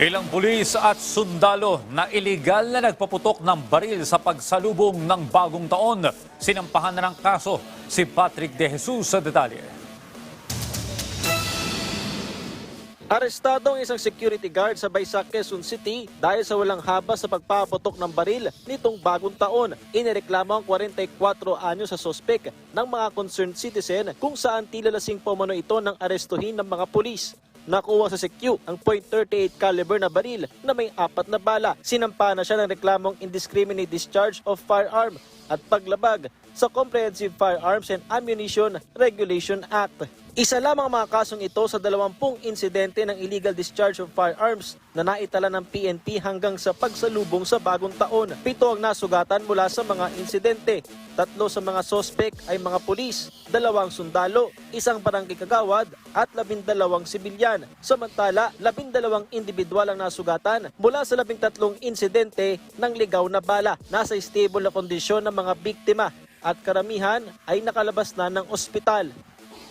Ilang pulis at sundalo na iligal na nagpaputok ng baril sa pagsalubong ng bagong taon. Sinampahan na ng kaso si Patrick De Jesus sa detalye. Arestado ang isang security guard sa Baysa, Quezon City dahil sa walang haba sa pagpapatok ng baril nitong bagong taon. Inireklamo ang 44 anyo sa sospek ng mga concerned citizen kung saan tila lasing pumano ito ng arestuhin ng mga pulis. Nakuha sa SECU ang .38 caliber na baril na may apat na bala. Sinampa na siya ng reklamong indiscriminate discharge of firearm at paglabag sa Comprehensive Firearms and Ammunition Regulation Act. Isa lamang ang mga kasong ito sa 20 insidente ng illegal discharge of firearms na naitala ng PNP hanggang sa pagsalubong sa bagong taon. Pito ang nasugatan mula sa mga insidente. Tatlo sa mga sospek ay mga pulis, dalawang sundalo, isang barangay kagawad at labindalawang sibilyan. Samantala, labindalawang individual ang nasugatan mula sa labintatlong insidente ng ligaw na bala. Nasa stable na kondisyon ng mga biktima at karamihan ay nakalabas na ng ospital.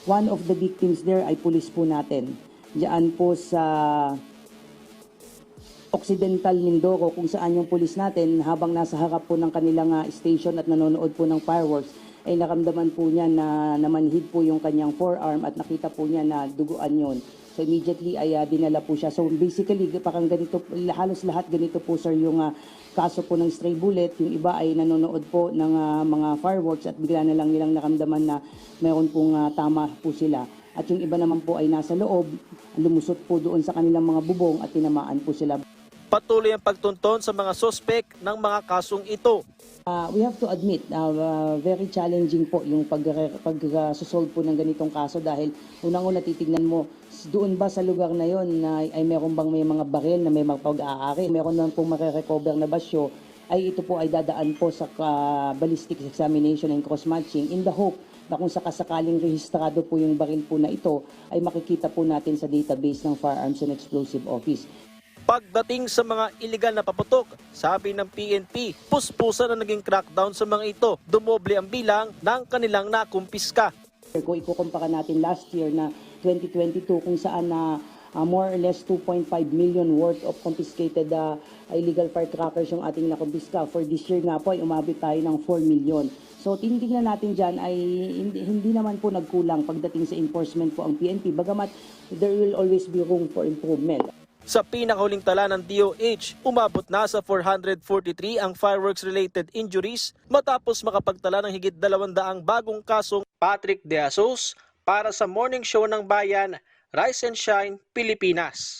One of the victims there ay pulis po natin. Diyan po sa Occidental Mindoro kung saan yung pulis natin habang nasa harap po ng kanilang ah, station at nanonood po ng fireworks ay nakamdaman po niya na namanhid po yung kanyang forearm at nakita po niya na duguan yon. So immediately ay ah, dinala po siya. So basically parang ganito halos lahat ganito po sir yung ah, kaso po ng stray bullet. Yung iba ay nanonood po ng ah, mga fireworks at bigla na lang nilang nakamdaman na meron pong ah, tama po sila. At yung iba naman po ay nasa loob, lumusot po doon sa kanilang mga bubong at tinamaan po sila. Patuloy ang pagtunton sa mga sospek ng mga kasong ito. Uh, we have to admit, uh, uh, very challenging po yung pag, pag uh, po ng ganitong kaso dahil unang-una titignan mo, doon ba sa lugar na yon na ay meron bang may mga baril na may mga pag-aari, meron naman pong makare-recover na basyo, ay ito po ay dadaan po sa uh, ballistics examination and cross-matching in the hope na kung sakasakaling rehistrado po yung baril po na ito, ay makikita po natin sa database ng Firearms and Explosive Office. Pagdating sa mga iligal na paputok, sabi ng PNP, puspusa na naging crackdown sa mga ito. Dumoble ang bilang ng kanilang nakumpiska. Kung ikukumpara natin last year na 2022 kung saan na uh, more or less 2.5 million worth of confiscated uh, illegal firecrackers yung ating nakumpiska. For this year nga po ay umabot tayo ng 4 million. So tinitingnan natin dyan ay hindi, hindi naman po nagkulang pagdating sa enforcement po ang PNP. Bagamat there will always be room for improvement. Sa pinakahuling tala ng DOH, umabot na sa 443 ang fireworks-related injuries matapos makapagtala ng higit 200 bagong kasong Patrick De Asos para sa Morning Show ng Bayan, Rise and Shine, Pilipinas.